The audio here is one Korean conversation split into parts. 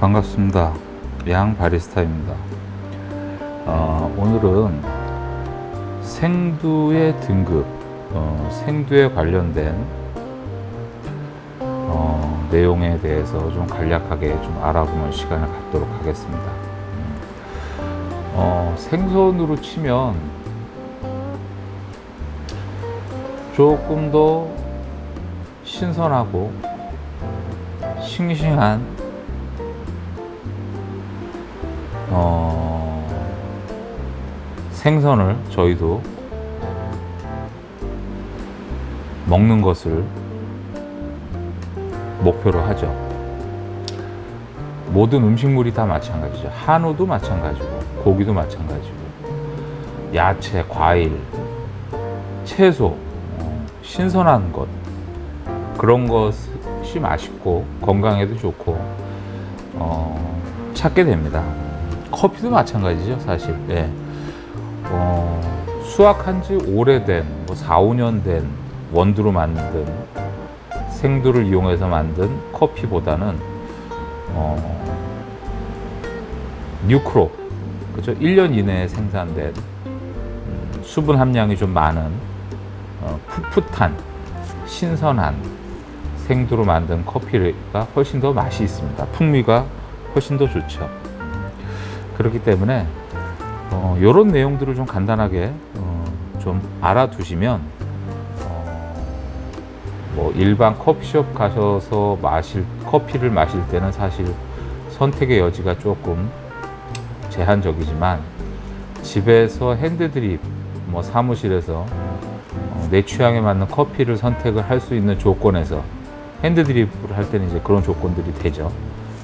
반갑습니다. 양 바리스타입니다. 어, 오늘은 생두의 등급, 어, 생두에 관련된 어, 내용에 대해서 좀 간략하게 좀 알아보는 시간을 갖도록 하겠습니다. 음, 어, 생선으로 치면 조금 더 신선하고 싱싱한 생선을 저희도 먹는 것을 목표로 하죠. 모든 음식물이 다 마찬가지죠. 한우도 마찬가지고, 고기도 마찬가지고, 야채, 과일, 채소, 어, 신선한 것, 그런 것이 맛있고, 건강에도 좋고, 어, 찾게 됩니다. 커피도 마찬가지죠, 사실. 예. 어, 수확한 지 오래된, 뭐 4, 5년 된 원두로 만든 생두를 이용해서 만든 커피보다는 어, 뉴크롭, 그죠? 1년 이내에 생산된 음, 수분 함량이 좀 많은 어, 풋풋한 신선한 생두로 만든 커피가 훨씬 더 맛이 있습니다. 풍미가 훨씬 더 좋죠. 그렇기 때문에 어, 이런 내용들을 좀 간단하게 어, 좀 알아두시면 어, 뭐 일반 커피숍 가셔서 마실 커피를 마실 때는 사실 선택의 여지가 조금 제한적이지만 집에서 핸드드립 뭐 사무실에서 어, 내 취향에 맞는 커피를 선택을 할 수 있는 조건에서 핸드드립을 할 때는 이제 그런 조건들이 되죠.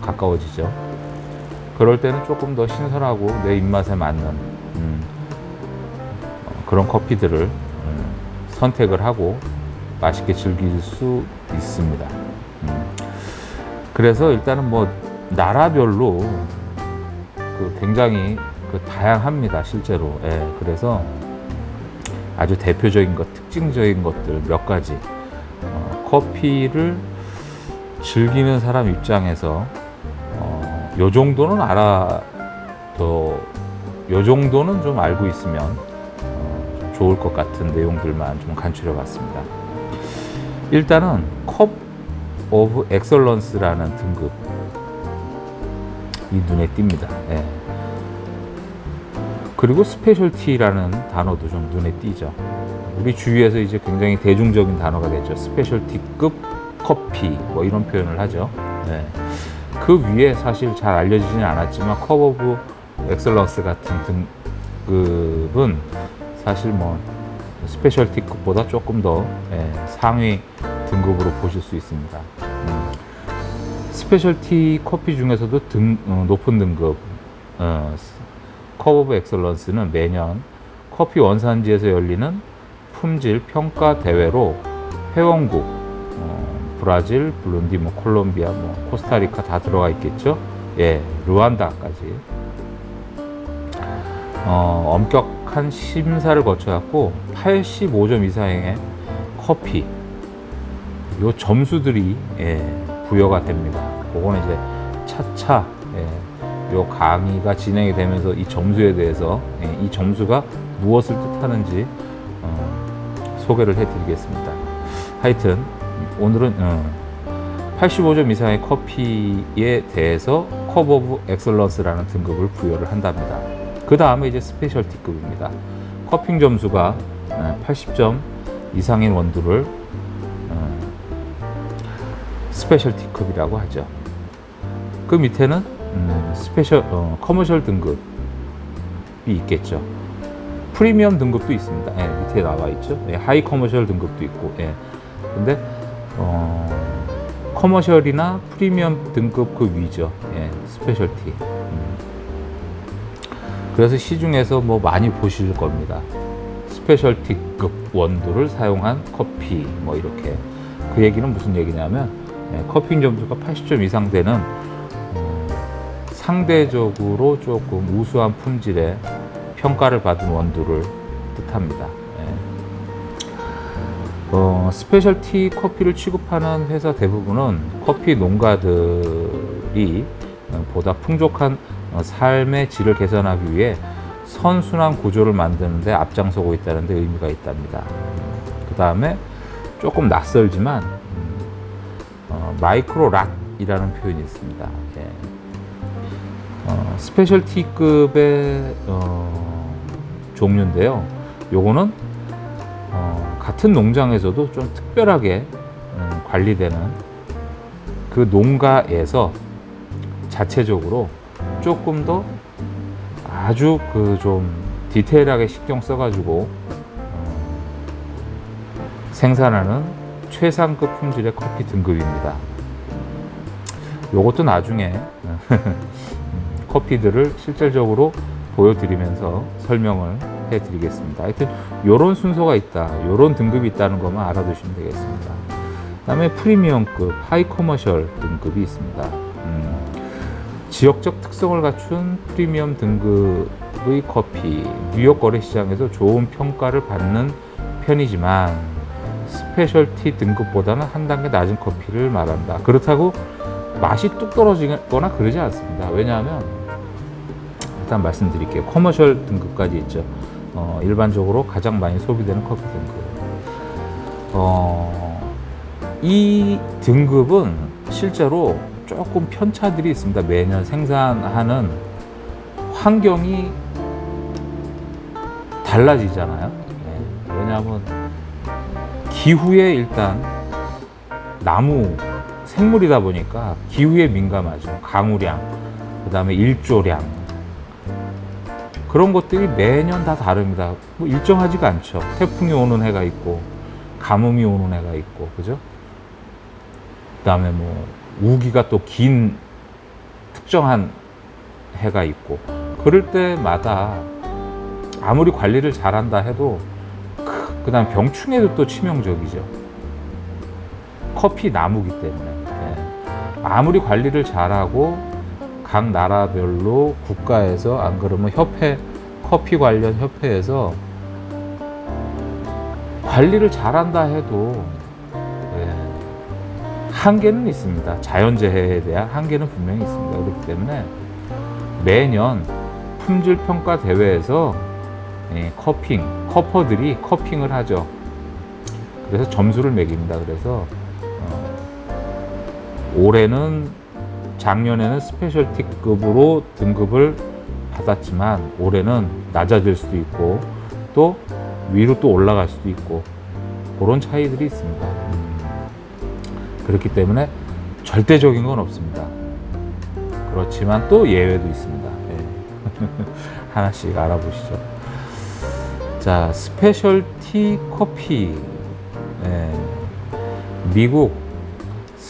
가까워지죠 그럴 때는 조금 더 신선하고 내 입맛에 맞는 음, 어, 그런 커피들을 음, 선택을 하고 맛있게 즐길 수 있습니다. 음, 그래서 일단은 뭐 나라별로 그 굉장히 그 다양합니다 실제로. 예, 그래서 아주 대표적인 것, 특징적인 것들 몇 가지 어, 커피를 즐기는 사람 입장에서 어, 요 정도는 알아 더, 요 정도는 좀 알고 있으면 어, 좀 좋을 것 같은 내용들만 좀 간추려 봤습니다. 일단은 컵 오브 엑설런스라는 등급 이 눈에 띕니다. 예. 그리고 스페셜티라는 단어도 좀 눈에 띄죠. 우리 주위에서 이제 굉장히 대중적인 단어가 됐죠. 스페셜티급 커피 뭐 이런 표현을 하죠. 네. 그 위에 사실 잘 알려지지는 않았지만 컵 오브 엑셀런스 같은 등급은 사실 뭐 스페셜티급보다 조금 더 예, 상위 등급으로 보실 수 있습니다. 음, 스페셜티 커피 중에서도 등, 어, 높은 등급 어, 컵 오브 엑셀런스는 매년 커피 원산지에서 열리는 품질 평가 대회로 회원국 어, 브라질, 블룬디, 뭐 콜롬비아, 뭐 코스타리카 다 들어가 있겠죠. 예, 루안다까지 어, 엄격한 심사를 거쳐갖고 85점 이상의 커피 요 점수들이 예, 부여가 됩니다. 그거는 이제 차차 예, 요 강의가 진행이 되면서 이 점수에 대해서 예, 이 점수가 무엇을 뜻하는지 어, 소개를 해드리겠습니다. 하여튼 오늘은 어, 85점 이상의 커피에 대해서 컵 오브 엑셀런스라는 등급을 부여를 한답니다. 그 다음에 이제 스페셜티급입니다. 커핑 점수가 80점 이상인 원두를 어, 스페셜티급이라고 하죠. 그 밑에는 음, 스페셜 어, 커머셜 등급이 있겠죠. 프리미엄 등급도 있습니다. 예, 밑에 나와 있죠. 예, 하이 커머셜 등급도 있고. 예. 근데 어, 커머셜이나 프리미엄 등급 그 위죠. 예, 스페셜티. 음. 그래서 시중에서 뭐 많이 보실 겁니다. 스페셜티급 원두를 사용한 커피 뭐 이렇게 그 얘기는 무슨 얘기냐면 예, 커피 점수가 80점 이상 되는 어, 상대적으로 조금 우수한 품질의 평가를 받은 원두를 뜻합니다. 예. 어, 스페셜티 커피를 취급하는 회사 대부분은 커피 농가들이 어, 보다 풍족한 어, 삶의 질을 개선하기 위해 선순환 구조를 만드는데 앞장서고 있다는 데 의미가 있답니다. 그 다음에 조금 낯설지만 음, 어, 마이크로 락이라는 표현이 있습니다. 예. 어, 스페셜티급의 어, 종류인데요. 요거는 어, 같은 농장에서도 좀 특별하게 음, 관리되는 그 농가에서 자체적으로 조금 더 아주 그 좀 디테일하게 신경 써가지고 어, 생산하는 최상급 품질의 커피 등급입니다. 요것도 나중에 커피들을 실질적으로 보여드리면서 설명을 해 드리겠습니다. 하여튼 요런 순서가 있다, 요런 등급이 있다는 것만 알아두시면 되겠습니다. 그 다음에 프리미엄급, 하이 커머셜 등급이 있습니다. 음, 지역적 특성을 갖춘 프리미엄 등급의 커피, 뉴욕 거래 시장에서 좋은 평가를 받는 편이지만 스페셜티 등급보다는 한 단계 낮은 커피를 말한다. 그렇다고 맛이 뚝 떨어지거나 그러지 않습니다. 왜냐하면 일단 말씀드릴게요. 커머셜 등급까지 있죠. 어, 일반적으로 가장 많이 소비되는 커피 등급. 어, 이 등급은 실제로 조금 편차들이 있습니다. 매년 생산하는 환경이 달라지잖아요. 네. 왜냐하면 기후에 일단 나무 생물이다 보니까 기후에 민감하죠. 강우량, 그 다음에 일조량 그런 것들이 매년 다 다릅니다. 뭐 일정하지가 않죠. 태풍이 오는 해가 있고 가뭄이 오는 해가 있고 그죠? 그 다음에 뭐 우기가 또 긴 특정한 해가 있고 그럴 때마다 아무리 관리를 잘한다 해도 그 다음 병충해도 또 치명적이죠. 커피 나무기 때문에 예. 아무리 관리를 잘하고 각 나라별로 국가에서 안 그러면 협회 커피 관련 협회에서 관리를 잘한다 해도 예, 한계는 있습니다. 자연재해에 대한 한계는 분명히 있습니다. 그렇기 때문에 매년 품질 평가 대회에서 예, 커핑 커퍼들이 커핑을 하죠. 그래서 점수를 매깁니다. 그래서 어, 올해는 작년에는 스페셜티급으로 등급을 받았지만 올해는 낮아질 수도 있고 또 위로 또 올라갈 수도 있고 그런 차이들이 있습니다. 음, 그렇기 때문에 절대적인 건 없습니다. 그렇지만 또 예외도 있습니다. 예. 하나씩 알아보시죠. 자, 스페셜티 커피. 예. 미국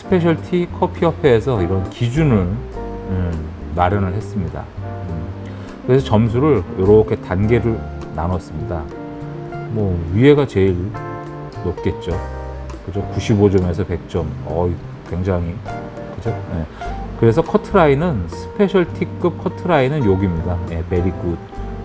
스페셜티 커피 협회에서 이런 기준을 음, 마련을 했습니다. 음, 그래서 점수를 이렇게 단계를 나눴습니다. 뭐 위에가 제일 높겠죠. 그죠? 95점에서 100점. 어, 굉장히 그죠? 예. 그래서 커트라인은 스페셜티급 커트라인은 여기입니다. 예, 베리굿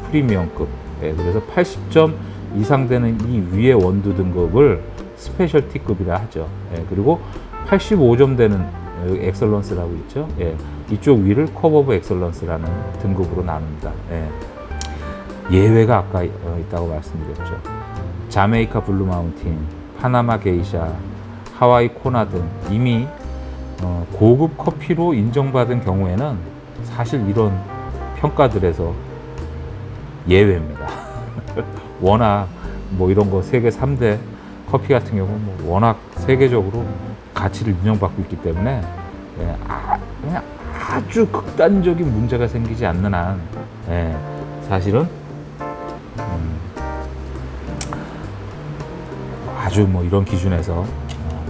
프리미엄급. 예, 그래서 80점 이상 되는 이 위의 원두 등급을 스페셜티급이라 하죠. 예, 그리고 85점 되는 여기 엑설런스라고 있죠. 예, 이쪽 위를 커버 오브 엑설런스라는 등급으로 나눕니다. 예. 예외가 아까 어, 있다고 말씀드렸죠. 자메이카 블루 마운틴, 파나마 게이샤, 하와이 코나 등 이미 어, 고급 커피로 인정받은 경우에는 사실 이런 평가들에서 예외입니다. 워낙 뭐 이런 거 세계 3대 커피 같은 경우는 뭐 워낙 세계적으로 가치를 인정받고 있기 때문에 예, 아, 그냥 아주 극단적인 문제가 생기지 않는 한 예, 사실은 음, 아주 뭐 이런 기준에서 어,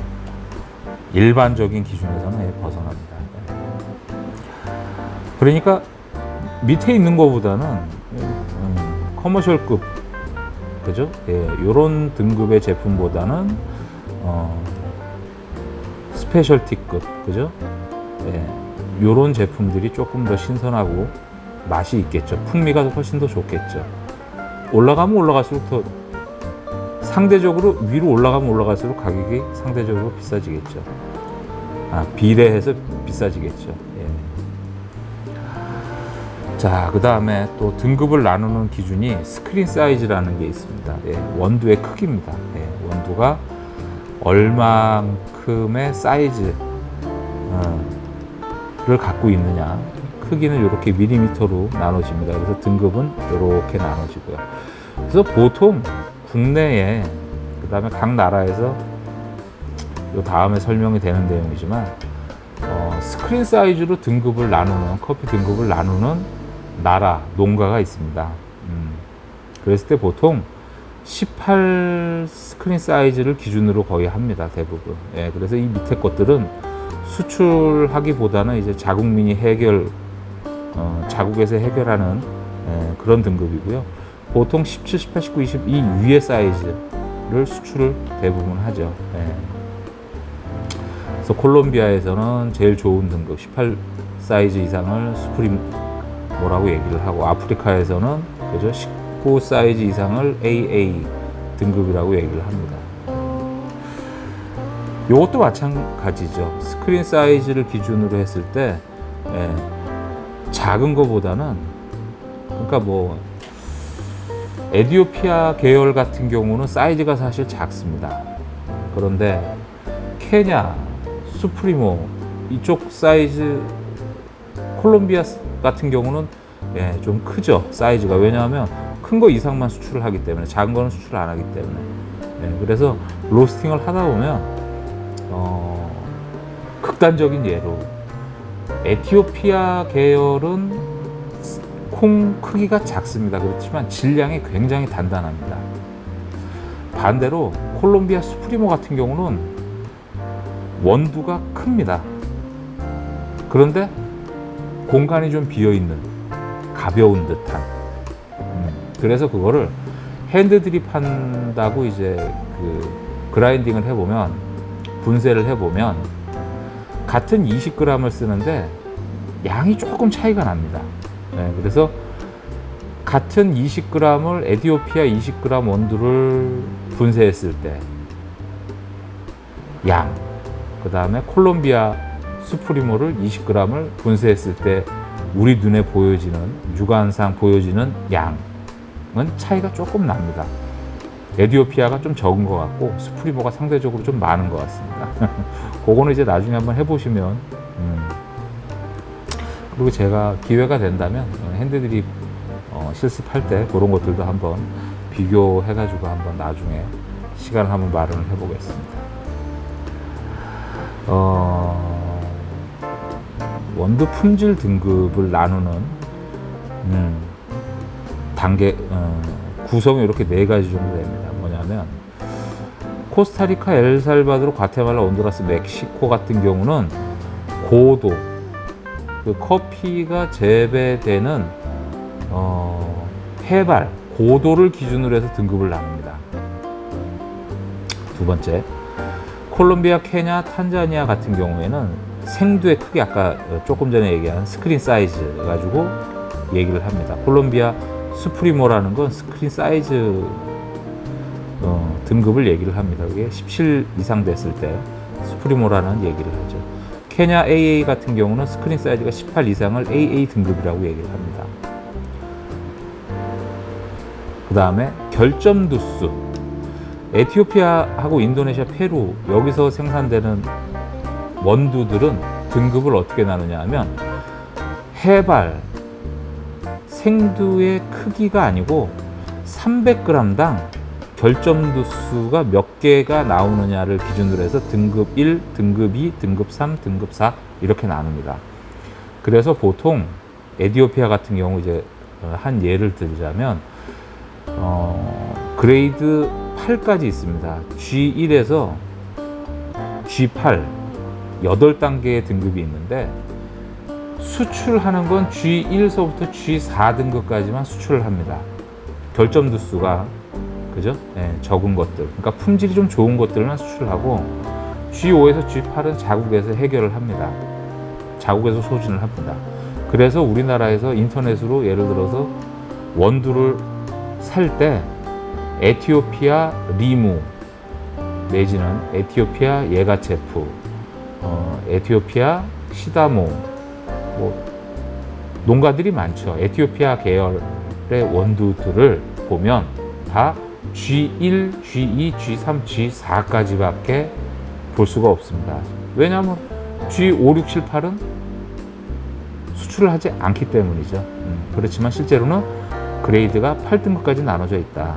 일반적인 기준에서는 예, 벗어납니다. 예. 그러니까 밑에 있는 것보다는 음, 커머셜급 그죠? 예, 요런 등급의 제품보다는 어, 스페셜티급 그죠? 예, 요런 제품들이 조금 더 신선하고 맛이 있겠죠. 풍미가 훨씬 더 좋겠죠. 올라가면 올라갈수록 더 상대적으로 위로 올라가면 올라갈수록 가격이 상대적으로 비싸지겠죠. 아, 비례해서 비싸지겠죠. 예. 자, 그 다음에 또 등급을 나누는 기준이 스크린 사이즈라는 게 있습니다. 예, 원두의 크기입니다. 예, 원두가 얼만큼의 사이즈를 갖고 있느냐. 크기는 이렇게 밀리미터로 나눠집니다. 그래서 등급은 이렇게 나눠지고요. 그래서 보통 국내에 그 다음에 각 나라에서 요 다음에 설명이 되는 내용이지만 어, 스크린 사이즈로 등급을 나누는 커피 등급을 나누는 나라 농가가 있습니다. 음, 그랬을 때 보통 18 스크린 사이즈를 기준으로 거의 합니다 대부분. 예, 그래서 이 밑에 것들은 수출하기보다는 이제 자국민이 해결 어, 자국에서 해결하는 예, 그런 등급이고요. 보통 17, 18, 19, 20 이 위의 사이즈를 수출을 대부분 하죠. 예. 그래서 콜롬비아에서는 제일 좋은 등급 18 사이즈 이상을 수프리모라고 얘기를 하고 아프리카에서는 그죠 19 사이즈 이상을 AA 등급이라고 얘기를 합니다. 이것도 마찬가지죠. 스크린 사이즈를 기준으로 했을 때 예, 작은 거보다는 그러니까 뭐 에디오피아 계열 같은 경우는 사이즈가 사실 작습니다. 그런데 케냐, 수프리모 이쪽 사이즈 콜롬비아 같은 경우는 예, 좀 크죠 사이즈가 왜냐하면 큰 거 이상만 수출을 하기 때문에 작은 거는 수출을 안 하기 때문에 예, 그래서 로스팅을 하다 보면 어, 극단적인 예로 에티오피아 계열은 콩 크기가 작습니다 그렇지만 질량이 굉장히 단단합니다 반대로 콜롬비아 수프리모 같은 경우는 원두가 큽니다. 그런데 공간이 좀 비어 있는 가벼운 듯한. 음, 그래서 그거를 핸드 드립 한다고 이제 그 그라인딩을 해보면 분쇄를 해보면 같은 20g을 쓰는데 양이 조금 차이가 납니다. 네, 그래서 같은 20g을 에디오피아 20g 원두를 분쇄했을 때 양, 그 다음에 콜롬비아 수프리모를 20g을 분쇄했을 때 우리 눈에 보여지는 육안상 보여지는 양 은 차이가 조금 납니다. 에디오피아가 좀 적은 것 같고 수프리모가 상대적으로 좀 많은 것 같습니다. 그거는 이제 나중에 한번 해보시면 음. 그리고 제가 기회가 된다면 핸드드립 어, 실습할 때 그런 것들도 한번 비교해가지고 한번 나중에 시간을 한번 마련을 해보겠습니다. 어, 원두 품질 등급을 나누는 음, 단계 어, 구성이 이렇게 네 가지 정도 됩니다. 뭐냐면 코스타리카, 엘살바도르, 과테말라, 온두라스, 멕시코 같은 경우는 고도 그 커피가 재배되는 어, 해발 고도를 기준으로 해서 등급을 나눕니다. 두 번째 콜롬비아, 케냐, 탄자니아 같은 경우에는 생두의 크기 아까 조금 전에 얘기한 스크린 사이즈 가지고 얘기를 합니다. 콜롬비아 수프리모라는 건 스크린 사이즈 어, 등급을 얘기를 합니다. 그게 17 이상 됐을 때 수프리모라는 얘기를 하죠. 케냐 AA 같은 경우는 스크린 사이즈가 18 이상을 AA 등급이라고 얘기를 합니다. 그 다음에 결점 두수. 에티오피아하고 인도네시아, 페루 여기서 생산되는 원두들은 등급을 어떻게 나누냐 하면 해발 생두의 크기가 아니고 300g당 결점두 수가 몇 개가 나오느냐를 기준으로 해서 등급 1, 등급 2, 등급 3, 등급 4 이렇게 나눕니다. 그래서 보통 에디오피아 같은 경우 이제 한 예를 들자면 어, 그레이드 8까지 있습니다. G1에서 G8 8단계의 등급이 있는데 수출하는 건 G1서부터 G4 등급까지만 수출을 합니다. 결점 두수가 그죠? 네, 적은 것들. 그러니까 품질이 좀 좋은 것들만 수출을 하고 G5에서 G8은 자국에서 해결을 합니다. 자국에서 소진을 합니다. 그래서 우리나라에서 인터넷으로 예를 들어서 원두를 살 때 에티오피아 리무 내지는 에티오피아 예가체프, 어, 에티오피아 시다모 뭐 농가들이 많죠. 에티오피아 계열의 원두들을 보면 다 G1, G2, G3, G4까지밖에 볼 수가 없습니다. 왜냐하면 G5, 6, 7, 8은 수출을 하지 않기 때문이죠. 음, 그렇지만 실제로는 그레이드가 8등급까지 나눠져 있다.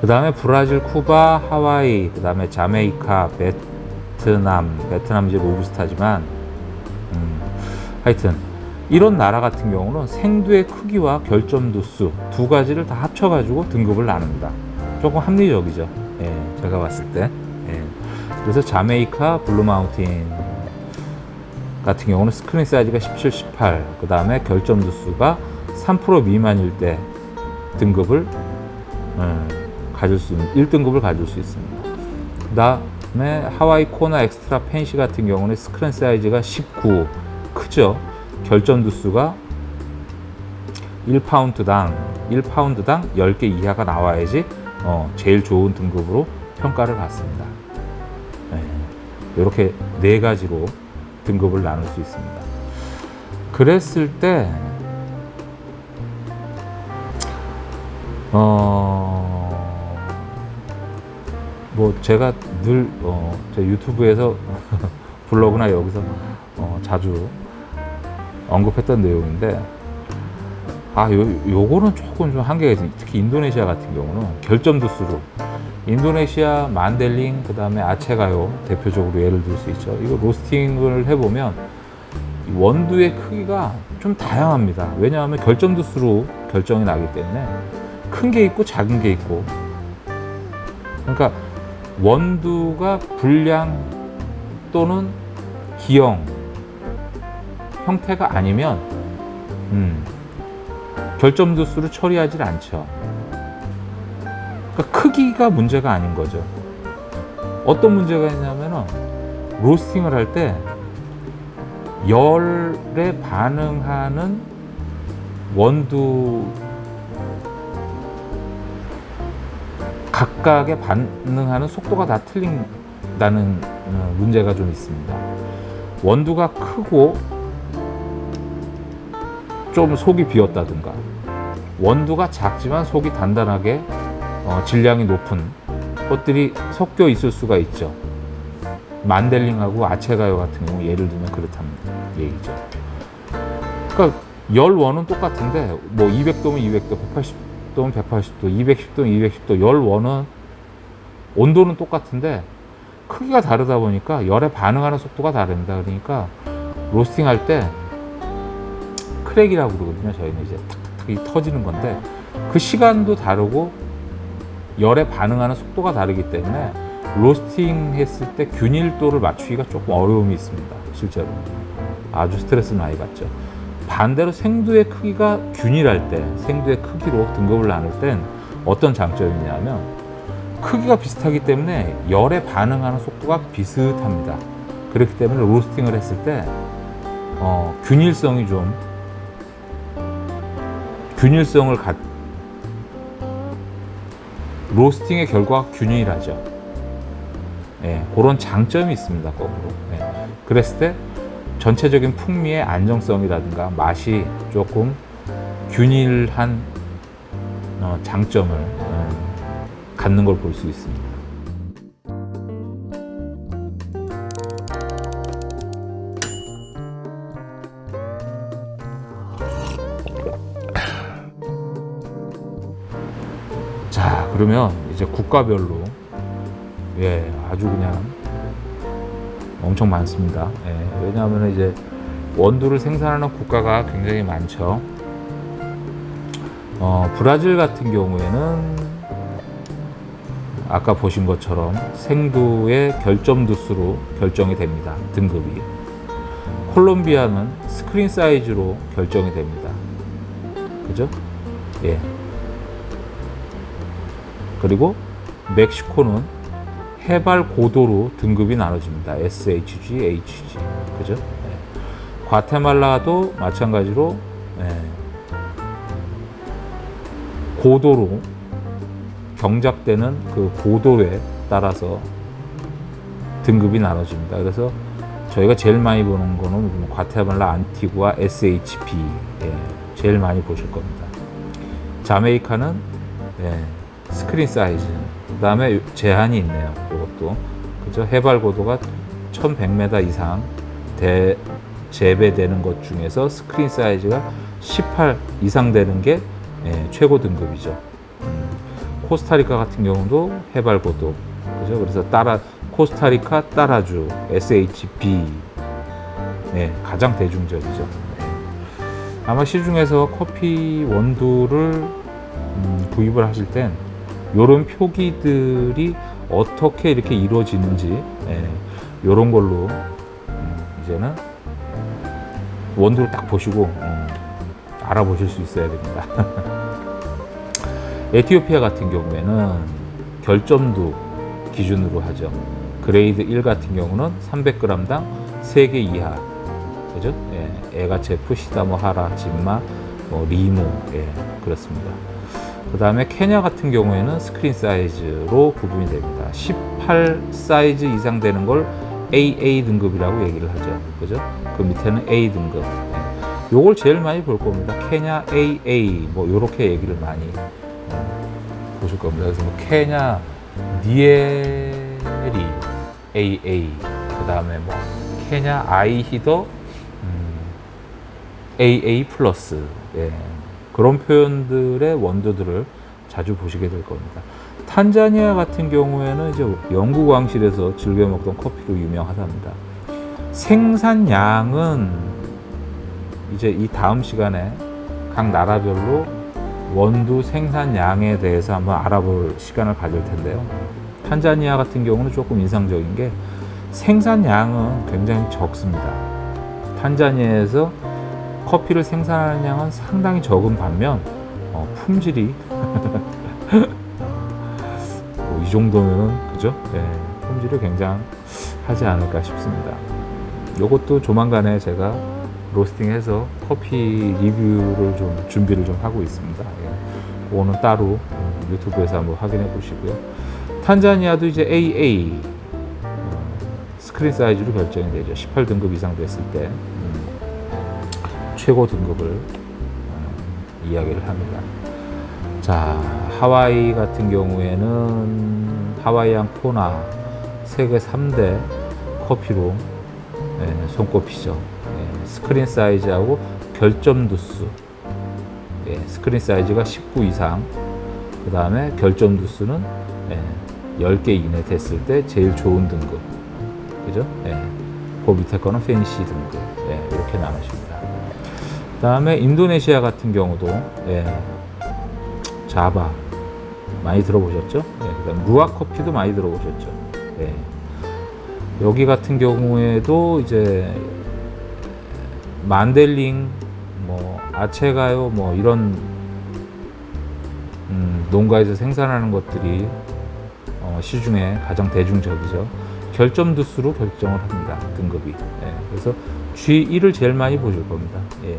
그 다음에 브라질, 쿠바, 하와이, 그 다음에 자메이카, 베트남, 베트남 이제 로부스타지만, 음, 하여튼 이런 나라 같은 경우는 생두의 크기와 결점 도 수 두 가지를 다 합쳐가지고 등급을 나눕니다. 조금 합리적이죠. 예, 제가 봤을 때. 예. 그래서 자메이카, 블루마운틴 같은 경우는 스크린 사이즈가 17, 18, 그 다음에 결점 도 수가 3% 미만일 때 등급을 음, 가질 수 있는 1등급을 가질 수 있습니다. 그 다음에 하와이 코나 엑스트라 펜시 같은 경우는 스크린 사이즈가 19 크죠. 결점도 수가 1파운드당 1파운드당 10개 이하가 나와야지 어, 제일 좋은 등급으로 평가를 받습니다. 네, 이렇게 네 가지로 등급을 나눌 수 있습니다. 그랬을 때, 어, 뭐 제가 늘, 어, 제 유튜브에서 블로그나 여기서 어, 자주 언급했던 내용인데, 아, 요, 요거는 조금 좀 한계가 있어요. 특히 인도네시아 같은 경우는 결점도 수로 인도네시아 만델링 그다음에 아체가요 대표적으로 예를 들 수 있죠. 이거 로스팅을 해보면 이 원두의 크기가 좀 다양합니다. 왜냐하면 결점도 수로 결정이 나기 때문에 큰 게 있고 작은 게 있고 그러니까 원두가 불량 또는 기형 형태가 아니면 음, 결점 도 수를 처리하지 않죠. 그러니까 크기가 문제가 아닌 거죠. 어떤 문제가 있냐면은 로스팅을 할 때 열에 반응하는 원두 각각의 반응하는 속도가 다 틀린다는 어, 문제가 좀 있습니다. 원두가 크고 좀 속이 비었다든가 원두가 작지만 속이 단단하게 어, 질량이 높은 것들이 섞여 있을 수가 있죠. 만델링하고 아체가요 같은 경우 예를 들면 그렇다는 얘기죠. 그러니까 열원은 똑같은데 뭐 200도면 200도, 180도면 180도, 210도면 210도, 열원은 온도는 똑같은데 크기가 다르다 보니까 열에 반응하는 속도가 다릅니다. 그러니까 로스팅 할 때 크랙이라고 그러거든요. 저희는 이제 탁탁탁 터지는 건데 그 시간도 다르고 열에 반응하는 속도가 다르기 때문에 로스팅 했을 때 균일도를 맞추기가 조금 어려움이 있습니다. 실제로. 아주 스트레스를 많이 받죠. 반대로 생두의 크기가 균일할 때, 생두의 크기로 등급을 나눌 땐 어떤 장점이 있냐면 크기가 비슷하기 때문에 열에 반응하는 속도가 비슷합니다. 그렇기 때문에 로스팅을 했을 때 어, 균일성이 좀 균일성을 갖 로스팅의 결과가 균일하죠. 예, 그런 장점이 있습니다, 거꾸로. 예, 그랬을 때 전체적인 풍미의 안정성이라든가 맛이 조금 균일한 어, 장점을 어, 갖는 걸 볼 수 있습니다. 자, 그러면 이제 국가별로 예, 아주 그냥 엄청 많습니다. 예, 왜냐하면 이제 원두를 생산하는 국가가 굉장히 많죠. 어, 브라질 같은 경우에는 아까 보신 것처럼 생두의 결점도 수로 결정이 됩니다. 등급이. 콜롬비아는 스크린 사이즈로 결정이 됩니다. 그죠? 예. 그리고 멕시코는 해발 고도로 등급이 나눠집니다. SHG, HG. 그죠? 예. 과테말라도 마찬가지로 예. 고도로 경작되는 그 고도에 따라서 등급이 나눠집니다. 그래서 저희가 제일 많이 보는 거는 뭐 과테말라, 안티구아, SHB 예, 제일 많이 보실 겁니다. 자메이카는 예, 스크린 사이즈 그 다음에 제한이 있네요. 이것도 그죠? 해발 고도가 1,100m 이상 대 재배되는 것 중에서 스크린 사이즈가 18 이상 되는 게 예, 최고 등급이죠. 음, 코스타리카 같은 경우도 해발 고도 그죠? 그래서 따라 코스타리카 따라주 SHB 네, 가장 대중적이죠. 네. 아마 시중에서 커피 원두를 음, 구입을 하실 땐 이런 표기들이 어떻게 이렇게 이루어지는지 예, 이런 걸로 음, 이제는 원두를 딱 보시고 음, 알아보실 수 있어야 됩니다. 에티오피아 같은 경우에는 결점도 기준으로 하죠. 그레이드 1 같은 경우는 300g당 3개 이하. 그죠? 예, 에가체프, 시다모 하라, 진마, 뭐 리무, 예, 그렇습니다. 그 다음에 케냐 같은 경우에는 스크린 사이즈로 구분이 됩니다. 18 사이즈 이상 되는 걸 AA 등급이라고 얘기를 하죠. 그죠? 그 밑에는 A 등급. 예. 요걸 제일 많이 볼 겁니다. 케냐 AA, 뭐, 요렇게 얘기를 많이 어, 보실 겁니다. 그래서 뭐 케냐 니에리 AA, 그 다음에 뭐, 케냐 아이히더 음, AA 플러스, 예. 그런 표현들의 원두들을 자주 보시게 될 겁니다. 탄자니아 같은 경우에는 이제 영국 왕실에서 즐겨 먹던 커피로 유명하답니다. 생산량은 이제 이 다음 시간에 각 나라별로 원두 생산량에 대해서 한번 알아볼 시간을 가질 텐데요. 탄자니아 같은 경우는 조금 인상적인 게 생산량은 굉장히 적습니다. 탄자니아에서 커피를 생산하는 양은 상당히 적은 반면 어, 품질이 뭐 이 정도면은 그죠? 예, 품질이 굉장하지 않을까 싶습니다. 이것도 조만간에 제가 로스팅해서 커피 리뷰를 좀 준비를 좀 하고 있습니다. 예, 그거는 따로 음, 유튜브에서 한번 확인해 보시고요. 탄자니아도 이제 AA 어, 스크린 사이즈로 결정이 되죠. 18등급 이상 됐을 때. 음, 최고 등급을 어, 이야기를 합니다. 자, 하와이 같은 경우에는 하와이안 코나 세계 3대 커피로 예, 손꼽히죠. 예, 스크린 사이즈하고 결점 두수. 예, 스크린 사이즈가 19 이상. 그 다음에 결점 두수는 예, 10개 이내 됐을 때 제일 좋은 등급. 그죠? 예, 그 밑에 거는 페니시 등급. 예, 이렇게 나누십니 다. 그다음에 인도네시아 같은 경우도 예, 자바 많이 들어보셨죠? 예, 그다음 루아 커피도 많이 들어보셨죠? 예. 여기 같은 경우에도 이제 만델링, 뭐 아체가요, 뭐 이런 음, 농가에서 생산하는 것들이 어, 시중에 가장 대중적이죠. 결점 두수로 결정을 합니다. 등급이. 예, 그래서 G1을 제일 많이 보실 겁니다. 예.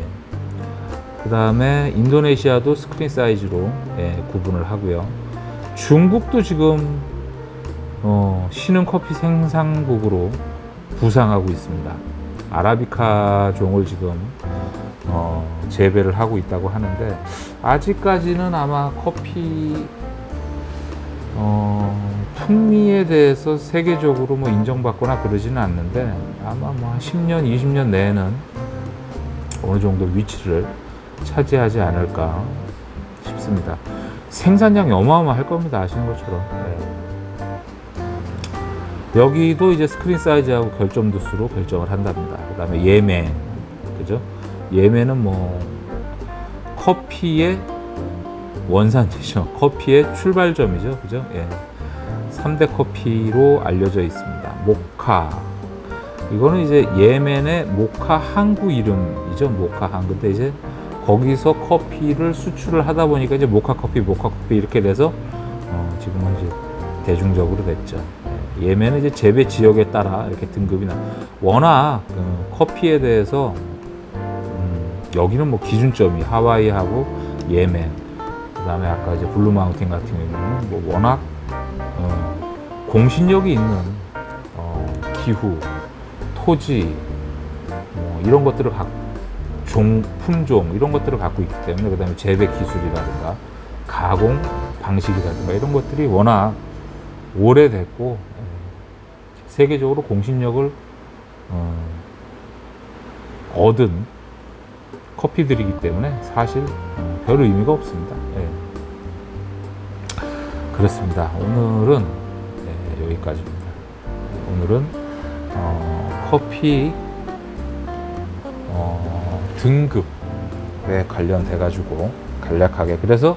그 다음에 인도네시아도 스크린 사이즈로 예, 구분을 하고요. 중국도 지금 어, 신흥 커피 생산국으로 부상하고 있습니다. 아라비카 종을 지금 어, 재배를 하고 있다고 하는데 아직까지는 아마 커피 어, 풍미에 대해서 세계적으로 뭐 인정받거나 그러지는 않는데 아마 뭐 한 10년, 20년 내에는 어느 정도 위치를 차지하지 않을까 싶습니다. 생산량이 어마어마할 겁니다. 아시는 것처럼. 네. 여기도 이제 스크린 사이즈하고 결점 두수로 결정을 한답니다. 그 다음에 예멘. 그죠? 예멘은 뭐, 커피의 원산지죠. 커피의 출발점이죠. 그죠? 예. 3대 커피로 알려져 있습니다. 모카. 이거는 이제 예멘의 모카 항구 이름이죠. 모카 항. 근데 이제 거기서 커피를 수출을 하다 보니까 이제 모카 커피, 모카 커피 이렇게 돼서 어, 지금은 이제 대중적으로 됐죠. 예, 예멘은 이제 재배 지역에 따라 이렇게 등급이 나. 워낙 그 커피에 대해서 음, 여기는 뭐 기준점이 하와이하고 예멘, 그다음에 아까 이제 블루 마운틴 같은 경우는 뭐 워낙 어, 공신력이 있는 어, 기후, 토지 뭐 이런 것들을 갖 종, 품종 이런 것들을 갖고 있기 때문에 그다음에 재배 기술이라든가 가공 방식이라든가 이런 것들이 워낙 오래됐고 예, 세계적으로 공신력을 어, 얻은 커피들이기 때문에 사실 어, 별 의미가 없습니다. 예. 그렇습니다. 오늘은 예, 여기까지입니다. 오늘은 어, 커피 어, 등급에 관련돼 가지고 간략하게 그래서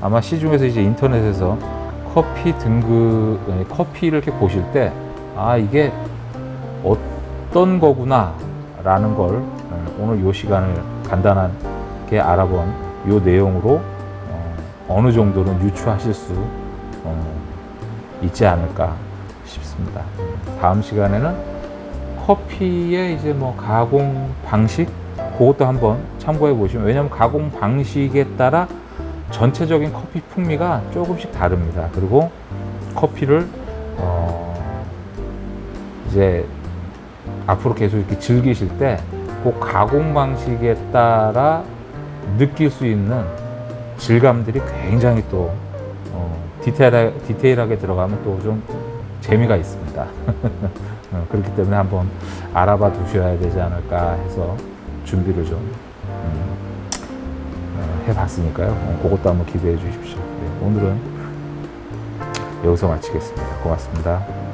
아마 시중에서 이제 인터넷에서 커피 등급 커피를 이렇게 보실 때 아 이게 어떤 거구나 라는 걸 어, 오늘 요 시간을 간단하게 알아본 요 내용으로 어, 느 정도는 유추하실 수 어, 있지 않을까 싶습니다. 다음 시간에는 커피의 이제 뭐 가공 방식 그것도 한번 참고해 보시면 왜냐하면 가공 방식에 따라 전체적인 커피 풍미가 조금씩 다릅니다. 그리고 커피를 어 이제 앞으로 계속 이렇게 즐기실 때 그 가공 방식에 따라 느낄 수 있는 질감들이 굉장히 또 어, 디테일하, 디테일하게 들어가면 또 좀 재미가 있습니다. 어, 그렇기 때문에 한번 알아봐 두셔야 되지 않을까 해서 준비를 좀 음, 어, 해봤으니까요. 어, 그것도 한번 기대해 주십시오. 네, 오늘은 여기서 마치겠습니다. 고맙습니다.